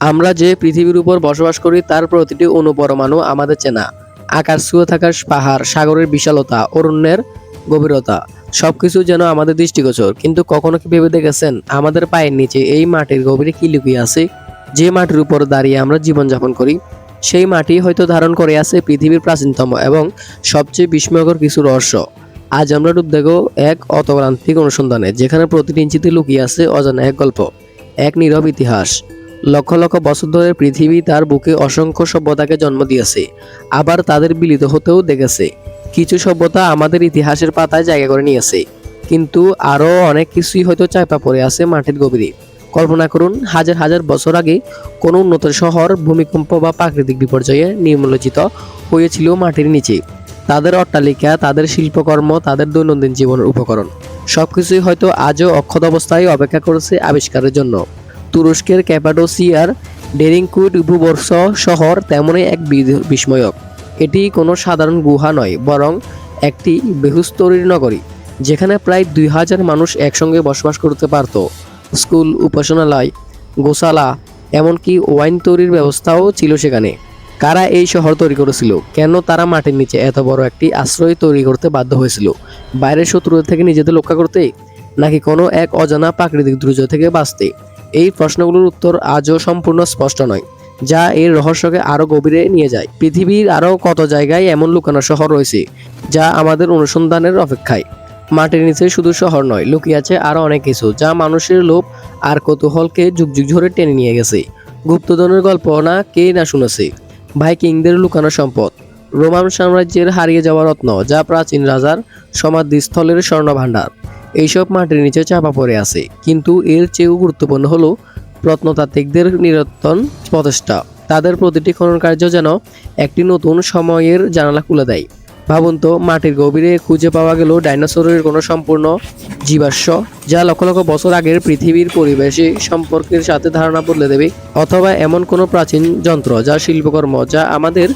আমরা যে পৃথিবীর উপর বসবাস করি, তার প্রতিটি অনুপরমাণু আমাদের চেনা। আকাশ ছুঁয়ে থাকা পাহাড়, সাগরের বিশালতা, অরণ্যের গভীরতা, সবকিছু যেন আমাদের দৃষ্টিগোচর। কিন্তু কখনো কি ভেবে দেখেছেন, আমাদের পায়ের নিচে এই মাটির গভীরে কি লুকিয়ে আছে? যে মাটির উপর দাঁড়িয়ে আমরা জীবনযাপন করি, সেই মাটি হয়তো ধারণ করে আছে পৃথিবীর প্রাচীনতম এবং সবচেয়ে বিস্ময়কর কিছু রহস্য। আজ আমরা ডুব দেবো এক অতপ্রান্তিক অনুসন্ধানে, যেখানে প্রতিটি ইঞ্চিতে লুকিয়ে আছে অজানা এক গল্প, এক নীরব ইতিহাস। লক্ষ লক্ষ বছর ধরে পৃথিবী তার বুকে অসংখ্য সভ্যতাকে জন্ম দিয়েছে। আবার তাদের বিলিত হতেও দেখেছে। কিছু সভ্যতা আমাদের ইতিহাসের পাতায় জায়গা করে নিয়েছে। কিন্তু আরও অনেক কিছুই হয়তো চাপা পড়ে আছে মাটির গভীরে। কল্পনা করুন, হাজার হাজার বছর আগে কোনো উন্নত শহর, ভূমিকম্প বা প্রাকৃতিক বিপর্যয়ে নির্মূলচিত হয়েছিল মাটির নিচে। তাদের অট্টালিকা, তাদের শিল্পকর্ম, তাদের দৈনন্দিন জীবনের উপকরণ। সবকিছুই হয়তো আজও অক্ষত অবস্থায় অপেক্ষা করেছে আবিষ্কারের জন্য। তুরস্কের ক্যাপাডোসিয়ার ডেরিংকুট ভূবর্ষ শহর তেমনই এক বিস্ময়ক। এটি কোনো সাধারণ গুহা নয়, বরং একটি বেহুস্তরীর নগরী, যেখানে প্রায় দুই হাজার মানুষ একসঙ্গে বসবাস করতে পারত। স্কুল, উপাসনালয়, গোশালা, এমনকি ওয়াইন তৈরির ব্যবস্থাও ছিল সেখানে। কারা এই শহর তৈরি করেছিল? কেন তারা মাটির নিচে এত বড় একটি আশ্রয় তৈরি করতে বাধ্য হয়েছিল? বাইরের শত্রুদের থেকে নিজেদের রক্ষা করতে? নাকি কোনো এক অজানা প্রাকৃতিক দুর্যোগ থেকে বাঁচতে? এই প্রশ্নগুলোর উত্তর আজও সম্পূর্ণ স্পষ্ট নয়, যা এর রহস্যকে আরও গভীরে নিয়ে যায়। পৃথিবীর আরও কত জায়গায় এমন লুকানো শহর রয়েছে, যা আমাদের অনুসন্ধানের অপেক্ষায়? মাটির নিচে শুধু শহর নয়, লুকিয়ে আছে আরও অনেক কিছু, যা মানুষের লোভ আর কৌতূহলকে যুগ যুগ ধরে টেনে নিয়ে গেছে। গুপ্তধনের গল্প না, কে না শুনেছে? ভাইকিংদের লুকানো সম্পদ, রোমান সাম্রাজ্যের হারিয়ে যাওয়া রত্ন, যা প্রাচীন রাজার সমাধিস্থলের স্বর্ণভাণ্ডার। এইসব মাটির নিচে চাপা পড়ে আছে। কিন্তু এর চেয়েও গুরুত্বপূর্ণ হলো প্রত্নতাত্ত্বিকদের নিরন্তন প্রচেষ্টা। তাদের প্রতিটি খনন কার্য যেন একটি নতুন সময়ের জানালা খুলে দেয়। ভাবুন তো, মাটির গভীরে খুঁজে পাওয়া গেল ডাইনোসরের কোনো সম্পূর্ণ জীবাশ্ম, যা লক্ষ লক্ষ বছর আগের পৃথিবীর পরিবেশে সম্পর্কের সাথে ধারণা বদলে দেবে, অথবা এমন কোনো প্রাচীন যন্ত্র যা শিল্পকর্ম যা আমাদের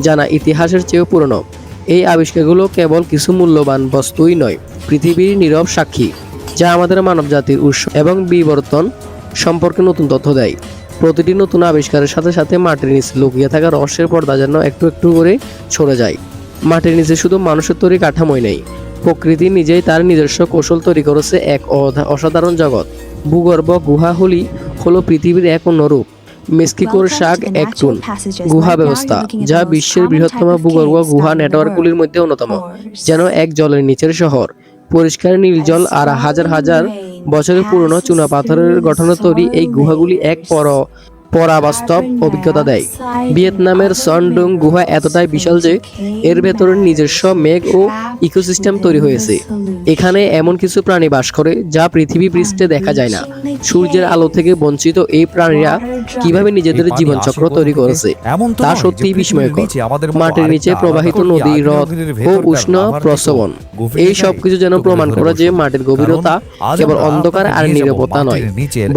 জানা ইতিহাসের চেয়েও পুরনো। এই আবিষ্কারগুলো কেবল কিছু মূল্যবান বস্তুই নয়, পৃথিবীর নীরব সাক্ষী, যা আমাদের মানবজাতির উৎস এবং বিবর্তন সম্পর্কে নতুন তথ্য দেয়। প্রতিটি নতুন আবিষ্কারের সাথে সাথে মাটির নিচে লুকিয়ে থাকা রহস্যের পর্দা যেন একটু একটু করে ছড়ে যায়। মাটির নিচে শুধু মানুষের তৈরি কাঠামোই নেই, প্রকৃতি নিজেই তার নিজস্ব কৌশল তৈরি করেছে এক অসাধারণ জগৎ। ভূগর্ভ, গুহা, হলি হলো পৃথিবীর এক অন্য রূপ। মেস্কিকোর শাক এক টুন। গুহা ব্যবস্থা যা বিশ্বের বৃহত্তম ভূগর্ভ গুহা নেটওয়ার্কগুলির মধ্যে অন্যতম যেন এক জলের নিচের শহর। পরিষ্কার নীল জল আর হাজার হাজার বছরের পুরনো চুনা পাথরের গঠনে তৈরি এই গুহাগুলি এক পর পরাবাস্তব অভিজ্ঞতা দেয়। ভিয়েতনামের সনডুং গুহা এতটাই বিশাল যে এর ভেতরে নিজস্ব মেঘ ও ইকোসিস্টেম তৈরি হয়েছে। এখানে এমন কিছু প্রাণী বাস করে যা পৃথিবী পৃষ্ঠে দেখা যায় না। সূর্যের আলো থেকে বঞ্চিত এই প্রাণীরা কীভাবে নিজেদের জীবনচক্র তৈরি করেছে তা সত্যিই বিস্ময়কর। নিচে মাটির নিচে প্রবাহিত নদী হ্রদ ও উষ্ণ প্রসবন। এই যায়, সব কিছু যেন প্রমাণ করে যে মাটির গভীরতা কেবল অন্ধকার আর নিরাপত্তা নয়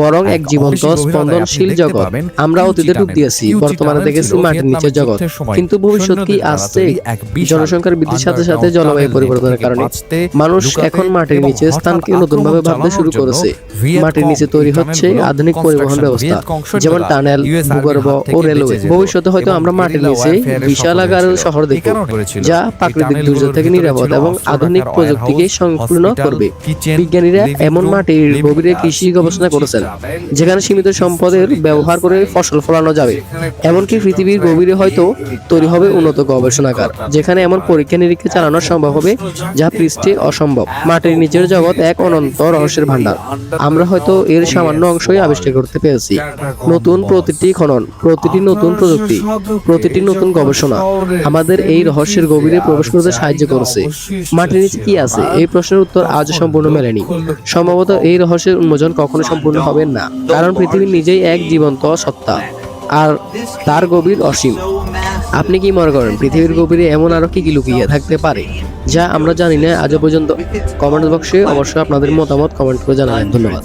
বরং এক জীবন্ত স্পন্দনশীল জগৎ। আমরা অতীতে ডুব দিয়েছি বর্তমানে দেখেছি মাটির নিচের জগৎ। কিন্তু ভবিষ্যৎ কি আসছে জনসংখ্যার বৃদ্ধির সাথে সাথে জলবায়ু পরিবর্তনের কারণে। মানুষ এখন মাটির নিচে স্থানকে নতুনভাবে ভাবতে শুরু করেছে মাটির নিচে তৈরি হচ্ছে আধুনিক পরিবহন ব্যবস্থা ভিয়েতকং যেমন টানেল ভূগর্ভ ও রেলওয়ে ভবিষ্যতে হয়তো আমরা মাটির guerrilla নিচে বিশাল আকারের শহর দেখব যা প্রাকৃতিক দুর্যোগ থেকে নিরাপদ এবং আধুনিক প্রযুক্তিকে সংপূর্ণ করবে। বিজ্ঞানীরা এমন মাটির গভীরে কৃষি গবেষণা করেছেন যেখানে সীমিত সম্পদের ব্যবহার করে ফসল ফলানো যাবে। এমনকি পৃথিবীর গভীরে হয়তো তৈরি হবে উন্নত গবেষণাগার যেখানে এমন পরীক্ষা নিরীক্ষা চালানো সম্ভব হবে যা পৃষ্ঠে অসম্ভব। মাটির নিচের জগৎ এক অনন্ত রহস্যের ভান্ডার আমরা হয়তো এর সামান্য অংশই আবিষ্কার করতে পেরেছি। নতুন প্রতিটি খনন প্রতিটি নতুন প্রযুক্তি প্রতিটি নতুন গবেষণা আমাদের এই রহস্যের গভীরে প্রবেশ করতে সাহায্য করেছে। মাটির নিচে কি আছে? এই প্রশ্নের উত্তর আজও সম্পূর্ণ মেলেনি। সম্ভবত এই রহস্যের উন্মোচন কখনো সম্পূর্ণ হবে না কারণ পৃথিবী নিজেই এক জীবন্ত সত্তা আর তার গভীর অসীম। আপনি কি মনে করেন পৃথিবীর গভীরে এমন আরও কি কি লুকিয়ে থাকতে পারে যা আমরা জানি না আজও পর্যন্ত কমেন্ট বক্সে অবশ্যই আপনাদের মতামত কমেন্ট করে জানাবেন। ধন্যবাদ।